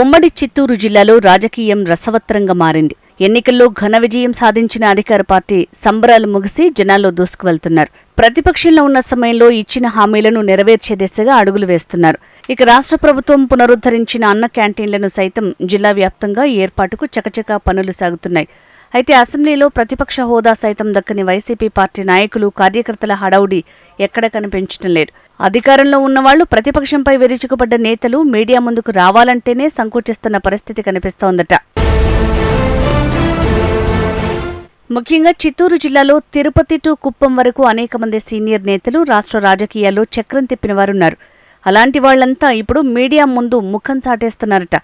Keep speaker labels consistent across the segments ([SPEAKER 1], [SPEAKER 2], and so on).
[SPEAKER 1] ఉమ్మడి చిత్తూరు జిల్లాలో రాజకీయం రసవత్తరంగా మారింది. ఎన్నికల్లో ఘన విజయం సాధించిన అధికార పార్టీ సంబరాలు ముగిసి జనాల్లో దూసుకువెళ్తున్నారు. ప్రతిపక్షంలో ఉన్న సమయంలో ఇచ్చిన హామీలను నెరవేర్చే దిశగా అడుగులు వేస్తున్నారు. ఇక రాష్ట్ర ప్రభుత్వం పునరుద్ధరించిన అన్న క్యాంటీన్లను సైతం జిల్లా వ్యాప్తంగా ఏర్పాటుకు చకచకా పనులు సాగుతున్నాయి. అయితే అసెంబ్లీలో ప్రతిపక్ష హోదా సైతం దక్కని వైసీపీ పార్టీ నాయకులు కార్యకర్తల హడావుడి ఎక్కడ కనిపించడం లేదు. అధికారంలో ఉన్నవాళ్ళు ప్రతిపక్షంపై విరుచుకుపడ్డ నేతలు మీడియా ముందుకు రావాలంటేనే సంకోచిస్తున్న పరిస్థితి కనిపిస్తోందట. ముఖ్యంగా చిత్తూరు జిల్లాలో తిరుపతి టు కుప్పం వరకు అనేక మంది సీనియర్ నేతలు రాష్ట్ర రాజకీయాల్లో చక్రం తిప్పిన వారున్నారు. అలాంటి వాళ్ళంతా ఇప్పుడు మీడియా ముందు ముఖం చాటేస్తున్నారట.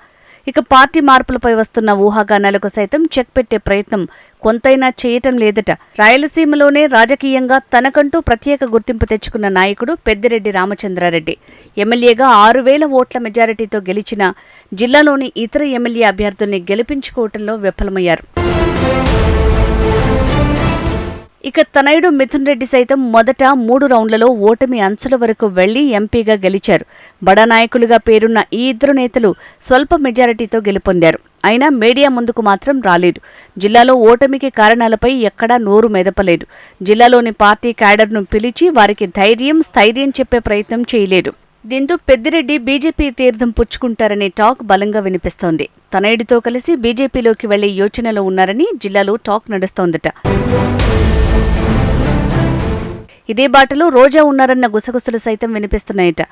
[SPEAKER 1] ఇక పార్టీ మార్పులపై వస్తున్న ఊహాగానాలకు సైతం చెక్ పెట్టే ప్రయత్నం కొంతైనా చేయటం లేదట. రాయలసీమలోనే రాజకీయంగా తనకంటూ ప్రత్యేక గుర్తింపు తెచ్చుకున్న నాయకుడు పెద్దిరెడ్డి రామచంద్రారెడ్డి. ఎమ్మెల్యేగా ఆరు వేల ఓట్ల మెజారిటీతో గెలిచిన జిల్లాలోని ఇతర ఎమ్మెల్యే అభ్యర్థుల్ని గెలిపించుకోవటంలో విఫలమయ్యారు. ఇక తనయుడు మిథున్ రెడ్డి సైతం మొదట మూడు రౌండ్లలో ఓటమి అంచుల వరకు వెళ్ళి ఎంపీగా గెలిచారు. బడా నాయకులుగా పేరున్న ఈ ఇద్దరు నేతలు స్వల్ప మెజారిటీతో గెలుపొందారు. అయినా మీడియా ముందుకు మాత్రం రాలేదు. జిల్లాలో ఓటమికి కారణాలపై ఎక్కడా నోరు మెదపలేదు. జిల్లాలోని పార్టీ క్యాడర్ను పిలిచి వారికి ధైర్యం స్థైర్యం చెప్పే ప్రయత్నం చేయలేదు. దీంతో పెద్దిరెడ్డి బీజేపీ తీర్థం పుచ్చుకుంటారనే టాక్ బలంగా వినిపిస్తోంది. తనయుడితో కలిసి బీజేపీలోకి వెళ్ళే యోచనలో ఉన్నారని జిల్లాలో టాక్ నడుస్తోందట. ఇదే బాటలో రోజా ఉన్నారన్న గుసగుసలు సైతం వినిపిస్తున్నాయట.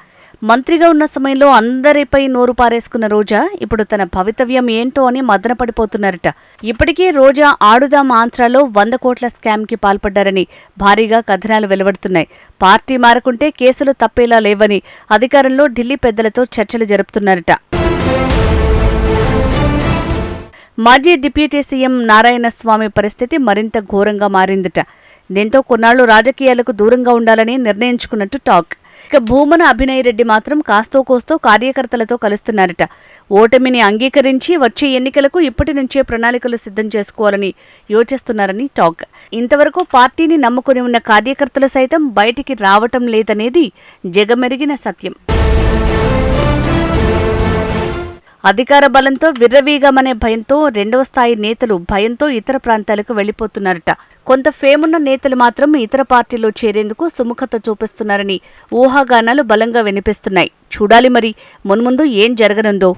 [SPEAKER 1] మంత్రిగా ఉన్న సమయంలో అందరిపై నోరు పారేసుకున్న రోజా ఇప్పుడు తన భవితవ్యం ఏంటో అని మదన పడిపోతున్నారట. ఇప్పటికే రోజా ఆడుదాం ఆంధ్రాలో వంద కోట్ల స్కామ్కి పాల్పడ్డారని భారీగా కథనాలు వెలువడుతున్నాయి. పార్టీ మారకుంటే కేసులు తప్పేలా లేవని అధికారంలో ఢిల్లీ పెద్దలతో చర్చలు జరుపుతున్నారట. మాజీ డిప్యూటీ సీఎం నారాయణస్వామి పరిస్థితి మరింత ఘోరంగా మారిందట. దీంతో కొన్నాళ్ళు రాజకీయాలకు దూరంగా ఉండాలని నిర్ణయించుకున్నట్టు టాక్. ఇక భూమన అభినయ్ రెడ్డి మాత్రం కాస్తో కోస్తో కార్యకర్తలతో కలుస్తున్నారట. ఓటమిని అంగీకరించి వచ్చే ఎన్నికలకు ఇప్పటి నుంచే ప్రణాళికలు సిద్ధం చేసుకోవాలని యోచిస్తున్నారని టాక్. ఇంతవరకు పార్టీని నమ్ముకుని ఉన్న కార్యకర్తలు సైతం బయటికి రావటం లేదనేది జగమెరిగిన సత్యం. అధికార బలంతో విర్రవీగమనే భయంతో రెండవ స్థాయి నేతలు భయంతో ఇతర ప్రాంతాలకు వెళ్ళిపోతున్నారట కొంత ఫేమున్న నేతలు మాత్రం ఇతర పార్టీలో చేరేందుకు సుముఖత చూపిస్తున్నారని ఊహాగానాలు బలంగా వినిపిస్తున్నాయి. చూడాలి మరి మున్ముందు ఏం జరగనుందో.